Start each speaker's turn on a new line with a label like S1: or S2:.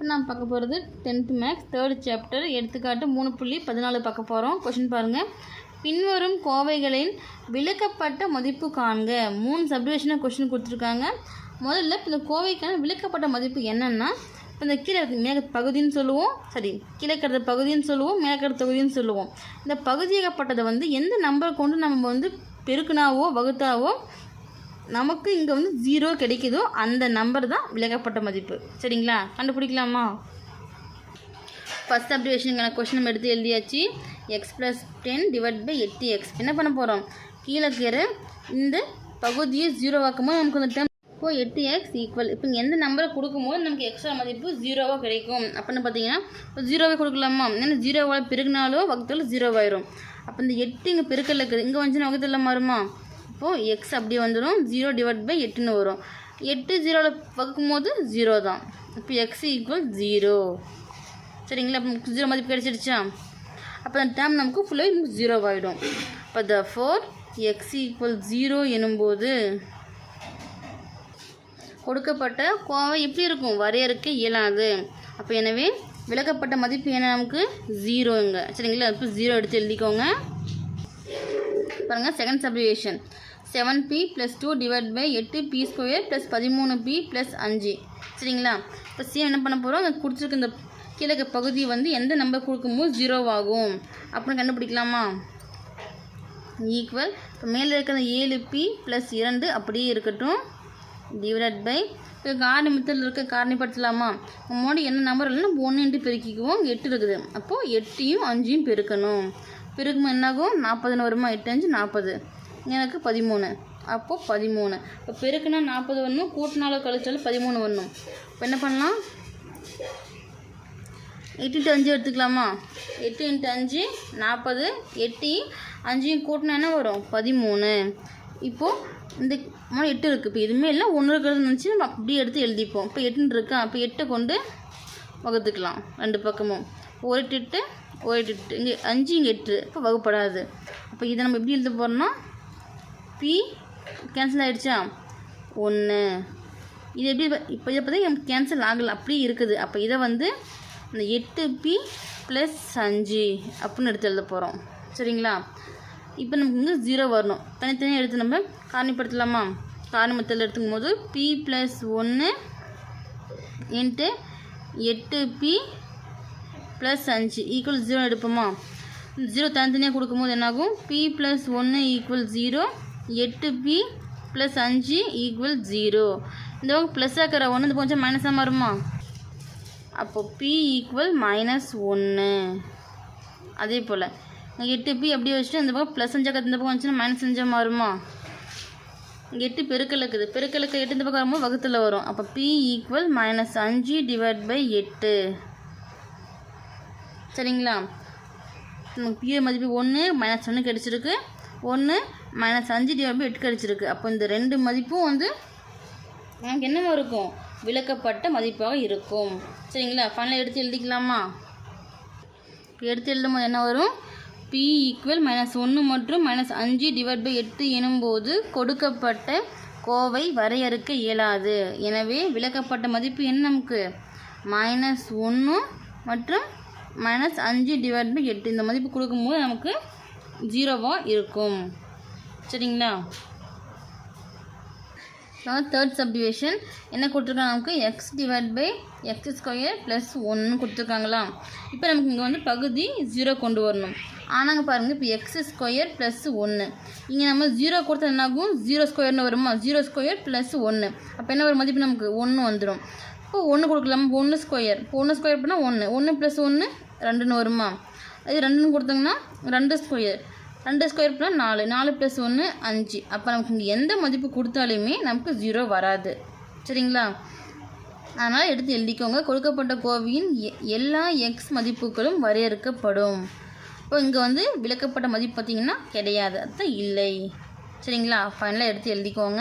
S1: இப்போ நான் பார்க்க போகிறது டென்த்து மேக்ஸ் தேர்ட் சாப்டர் எடுத்துக்காட்டு மூணு புள்ளி பதினாலு பார்க்க போகிறோம் கொஷின் பாருங்கள் பின்வரும் கோவைகளின் விளக்கப்பட்ட மதிப்பு காண்க. மூணு சப்டிவிஷனாக கொஷின் கொடுத்துருக்காங்க. முதல்ல இப்போ இந்த கோவைக்கான விளக்கப்பட்ட மதிப்பு என்னென்னா இப்போ இந்த கீழே மேக பகுதின்னு சொல்லுவோம். சரி கீழே பகுதின்னு சொல்லுவோம் மேலே தொகுதின்னு சொல்லுவோம். இந்த பகுதியாகப்பட்டதை வந்து எந்த நம்பரை கொண்டு நம்ம வந்து பெருக்குனாவோ வகுத்தாவோ நமக்கு இங்கே வந்து ஜீரோ கிடைக்குதோ அந்த நம்பர் தான் விலகப்பட்ட மதிப்பு. சரிங்களா? கண்டுபிடிக்கலாமா? ஃபஸ்ட் அப்ரிவேஷனுக்கான கொஷின் நம்ம எடுத்து எழுதியாச்சு. X plus ten divide by எட்டு எக்ஸ் என்ன பண்ண போகிறோம் கீழே இருக்கிற இந்த பகுதியை ஜீரோ ஆக்கும்போது நமக்கு அந்த டேம் இப்போ எட்டு எக்ஸ் ஈக்குவல் இப்போ எந்த நம்பரை கொடுக்கும்போது நமக்கு எக்ஸ்ட்ரா மதிப்பு ஜீரோவாக கிடைக்கும். அப்படின்னு பார்த்தீங்கன்னா இப்போ ஜீரோவே கொடுக்கலாமா? ஏன்னா ஜீரோவால் பெருகினாலோ வகுத்தாலும் ஜீரோவாயிரும் அப்போ இந்த எட்டு இங்கே பெருக்கல் இருக்குது. இங்கே வந்துச்சுன்னா வகுத்தில் மாறுமா? அப்போது எக்ஸ் அப்படி வந்துடும் ஜீரோ டிவைட் பை எட்டுன்னு வரும். எட்டு ஜீரோவில் வகுக்கும் போது ஜீரோ தான். இப்போ எக்ஸ் ஈக்குவல் ஜீரோ சரிங்களா? அப்போ ஜீரோ மதிப்பு கிடச்சிடுச்சா? அப்போ அந்த டேம் நமக்கு ஃபுல்லாக நமக்கு ஜீரோ ஆகிடும் இப்போ the four X equal zero எனும்போது கொடுக்கப்பட்ட கோவை எப்படி இருக்கும்? வரையறுக்க இயலாது. அப்போ எனவே விளக்கப்பட்ட மதிப்பு என்ன நமக்கு? ஜீரோங்க சரிங்களா? இப்போ ஜீரோ எடுத்து எழுதிக்கோங்க. பாருங்கள் second subdivision seven B plus two divide by எட்டு பி ஸ்கொயர் ப்ளஸ் பதிமூணு பி ப்ளஸ் அஞ்சு. சரிங்களா? இப்போ சி என்ன பண்ண போகிறோம் அங்கே கொடுத்துருக்க இந்த கீழே பகுதி வந்து எந்த நம்பர் கொடுக்கும்போது ஜீரோவாகும் அப்படின்னு கண்டுபிடிக்கலாமா? ஈக்குவல் இப்போ மேலே இருக்கிற ஏழு பி ப்ளஸ் இரண்டு அப்படியே இருக்கட்டும். டிவைட் பை இப்போ காரணி மெத்தடில் இருக்க காரணிப்படுத்தலாமா? முன்னாடி என்ன நம்பர் இல்லைன்னா ஒன்று இன்ட்டு பெருக்கிக்குவோம். எட்டு இருக்குது. அப்போது எட்டையும் அஞ்சையும் பெருக்கணும். பெருக்கும் என்னாகும்? நாற்பதுன்னு வருமா? எட்டு அஞ்சு நாற்பது எனக்கு பதிமூணு. அப்போது பதிமூணு. இப்போ பெருக்குனா நாற்பது வரணும் கூட்டினாலும் கழிச்சாலும் பதிமூணு வரணும். இப்போ என்ன பண்ணலாம்? எட்டு இன்ட்டு அஞ்சு எடுத்துக்கலாமா? எட்டு இன்ட்டு அஞ்சு நாற்பது. எட்டு அஞ்சையும் கூட்டினா என்ன வரும்? பதிமூணு. இப்போது இந்த எட்டு இருக்குது இப்போ எதுவுமே இல்லை. ஒன்று இருக்கிறது நினச்சி நம்ம அப்படியே எடுத்து எழுதிப்போம். இப்போ எட்டுன்னு இருக்கா? அப்போ எட்டை கொண்டு வகுத்துக்கலாம். ரெண்டு பக்கமும். ஒரு எட்டு எட்டு ஒரு எட்டு எட்டு. இங்கே அஞ்சு இங்கே எட்டு. இப்போ வகுப்படாது. அப்போ இதை நம்ம எப்படி எழுத போகிறோம்னா பி கேன்சல் ஆகிடுச்சா ஒன்று இது எப்படி இப்போ இதை பார்த்தா நமக்கு கேன்சல் ஆகலை அப்படியே இருக்குது. அப்போ இதை வந்து இந்த எட்டு பி ப்ளஸ் அஞ்சு அப்படின்னு எடுத்து எழுத போகிறோம் சரிங்களா? இப்போ நமக்கு வந்து ஜீரோ வரணும். தனித்தனியாக எடுத்து நம்ம காரணிப்படுத்தலாமா? காரணமத்தில் எடுத்துக்கும் போது பி ப்ளஸ் ஒன்று இன்ட்டு எட்டு பி ப்ளஸ் அஞ்சு ஈக்குவல் ஜீரோ எடுப்போமா? ஜீரோ தனித்தனியாக கொடுக்கும்போது என்னாகும்? பி ப்ளஸ் ஒன்று ஈக்குவல் ஜீரோ எட்டு பி ப்ளஸ் அஞ்சு ஈக்குவல் ஜீரோ இந்த பக்கம் ப்ளஸ் ஆக்கிற ஒன்று இந்த கொஞ்சம் மைனஸாக வருமா அப்போது பி ஈக்குவல் மைனஸ் ஒன்று அதே போல். எட்டு பி அப்படியே வச்சுட்டு இந்த பக்கம் ப்ளஸ் அஞ்சாக்க இந்த பக்கம் வந்துச்சுன்னா மைனஸ் அஞ்சாக மாறுமா? இங்கே எட்டு பெருக்கலுக்குது. பெருக்கலுக்கு எட்டு இந்த பக்கம் வரும்போது வகுத்தில் வரும். அப்போ பி ஈக்குவல் மைனஸ் அஞ்சு டிவைட் பை எட்டு. சரிங்களா? நமக்கு பிஏ மதிப்பு ஒன்று மைனஸ் ஒன்று கிடச்சிருக்கு. ஒன்று மைனஸ் அஞ்சு டிவைட் பை எட்டு கிடச்சிருக்கு. அப்போ இந்த ரெண்டு மதிப்பும் வந்து நமக்கு என்னவா இருக்கும்? விளக்கப்பட்ட மதிப்பாக இருக்கும். சரிங்களா? ஃபைனலாக எடுத்து எழுதிக்கலாமா? எடுத்து எழுதும் போது என்ன வரும்? பி ஈக்குவல் மைனஸ் ஒன்று மற்றும் மைனஸ் அஞ்சு டிவைட் பை எட்டு எனும்போது கொடுக்கப்பட்ட கோவை வரையறுக்க இயலாது. எனவே விளக்கப்பட்ட மதிப்பு என்ன நமக்கு? மைனஸ் ஒன்று மற்றும் மைனஸ் அஞ்சு டிவைட் பை எட்டு. இந்த மதிப்பு கொடுக்கும்போது நமக்கு ஜீரோவாக இருக்கும். சரிங்களா? தேர்ட் சப்டிவிஷன் என்ன கொடுத்துருக்காங்க நமக்கு? X divide by X square plus ஒன்று கொடுத்துருக்காங்களா? இப்போ நமக்கு இங்கே வந்து பகுதி ஜீரோ கொண்டு வரணும். ஆனாங்க பாருங்கள் இப்போ எக்ஸ் ஸ்கொயர் ப்ளஸ் ஒன்று இங்கே நம்ம ஜீரோ கொடுத்தா என்னாகும்? ஜீரோ ஸ்கொயர்னு வருமா? ஜீரோ ஸ்கொயர் ப்ளஸ் ஒன்று அப்போ என்ன ஒரு மதிப்பு நமக்கு ஒன்று வந்துடும் இப்போ ஒன்று கொடுக்கலாம். ஒன்று ஸ்கொயர் இப்போ ஒன்று ஸ்கொயர் பண்ணால் ஒன்று ஒன்று ப்ளஸ் ஒன்று ரெண்டுன்னு வருமா? அது ரெண்டுன்னு கொடுத்தோங்கன்னா ரெண்டு ஸ்கொயர் ரெண்டு ஸ்கொயர் ப்ளஸ் நாலு. நாலு ப்ளஸ் ஒன்று அஞ்சு. அப்போ நமக்கு இங்கே எந்த மதிப்பு கொடுத்தாலுமே நமக்கு ஜீரோ வராது. சரிங்களா? அதனால் எடுத்து எழுதிக்கோங்க. கொடுக்கப்பட்ட கோவையின் எ- எல்லா எக்ஸ் மதிப்புகளும் வரையறுக்கப்படும். இப்போ இங்கே வந்து விளக்கப்பட்ட மதிப்பு பார்த்திங்கன்னா கிடையாது. அதுதான் இல்லை. சரிங்களா? ஃபைனலாக எடுத்து எழுதிக்கோங்க.